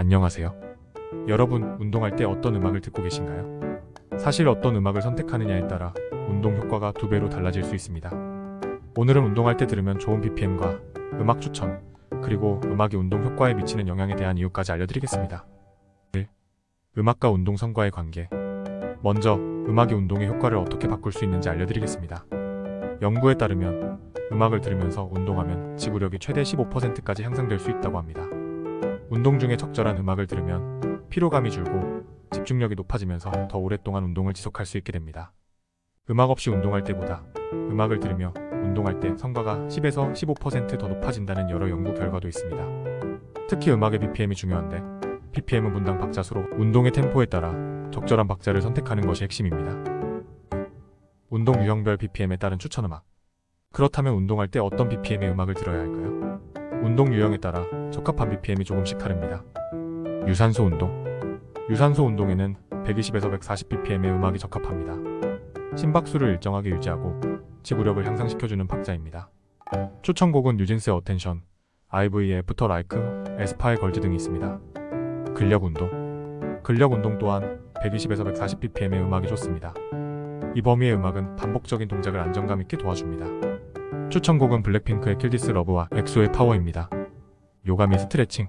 안녕하세요. 여러분, 운동할 때 어떤 음악을 듣고 계신가요? 사실 어떤 음악을 선택하느냐에 따라 운동 효과가 두 배로 달라질 수 있습니다. 오늘은 운동할 때 들으면 좋은 BPM과 음악 추천, 그리고 음악이 운동 효과에 미치는 영향에 대한 이유까지 알려드리겠습니다. 1. 음악과 운동 성과의 관계. 먼저, 음악이 운동의 효과를 어떻게 바꿀 수 있는지 알려드리겠습니다. 연구에 따르면 음악을 들으면서 운동하면 지구력이 최대 15%까지 향상될 수 있다고 합니다. 운동 중에 적절한 음악을 들으면 피로감이 줄고 집중력이 높아지면서 더 오랫동안 운동을 지속할 수 있게 됩니다. 음악 없이 운동할 때보다 음악을 들으며 운동할 때 성과가 10에서 15%더 높아진다는 여러 연구 결과도 있습니다. 특히 음악의 BPM이 중요한데 BPM은 분당 박자 수로 운동의 템포에 따라 적절한 박자를 선택하는 것이 핵심입니다. 운동 유형별 BPM에 따른 추천 음악. 그렇다면 운동할 때 어떤 BPM의 음악을 들어야 할까요? 운동 유형에 따라 적합한 BPM이 조금씩 다릅니다. 유산소 운동. 유산소 운동에는 120에서 140bpm의 음악이 적합합니다. 심박수를 일정하게 유지하고 지구력을 향상시켜주는 박자입니다. 추천곡은 뉴진스의 어텐션, IV의 애프터 라이크, 에스파의 걸즈 등이 있습니다. 근력 운동. 근력 운동 또한 120에서 140bpm의 음악이 좋습니다. 이 범위의 음악은 반복적인 동작을 안정감 있게 도와줍니다. 추천곡은 블랙핑크의 킬디스 러브와 엑소의 파워입니다. 요가 및 스트레칭.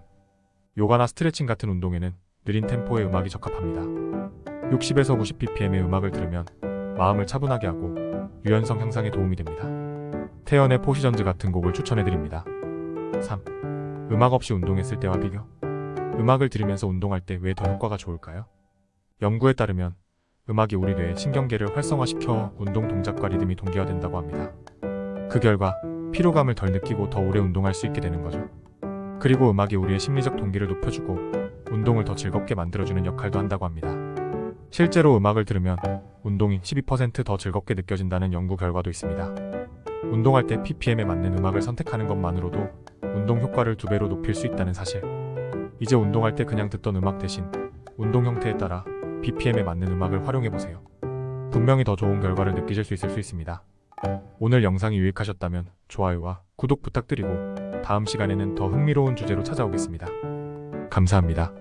요가나 스트레칭 같은 운동에는 느린 템포의 음악이 적합합니다. 60에서 90bpm의 음악을 들으면 마음을 차분하게 하고 유연성 향상에 도움이 됩니다. 태연의 포시전즈 같은 곡을 추천해드립니다. 3. 음악 없이 운동했을 때와 비교. 음악을 들으면서 운동할 때 왜 더 효과가 좋을까요? 연구에 따르면 음악이 우리 뇌의 신경계를 활성화시켜 운동 동작과 리듬이 동기화된다고 합니다. 그 결과 피로감을 덜 느끼고 더 오래 운동할 수 있게 되는 거죠. 그리고 음악이 우리의 심리적 동기를 높여주고 운동을 더 즐겁게 만들어주는 역할도 한다고 합니다. 실제로 음악을 들으면 운동이 12%더 즐겁게 느껴진다는 연구 결과도 있습니다. 운동할 때 PPM에 맞는 음악을 선택하는 것만으로도 운동 효과를 두 배로 높일 수 있다는 사실. 이제 운동할 때 그냥 듣던 음악 대신 운동 형태에 따라 BPM에 맞는 음악을 활용해 보세요. 분명히 더 좋은 결과를 느끼실 수 있을 수 있습니다. 오늘 영상이 유익하셨다면 좋아요와 구독 부탁드리고 다음 시간에는 더 흥미로운 주제로 찾아오겠습니다. 감사합니다.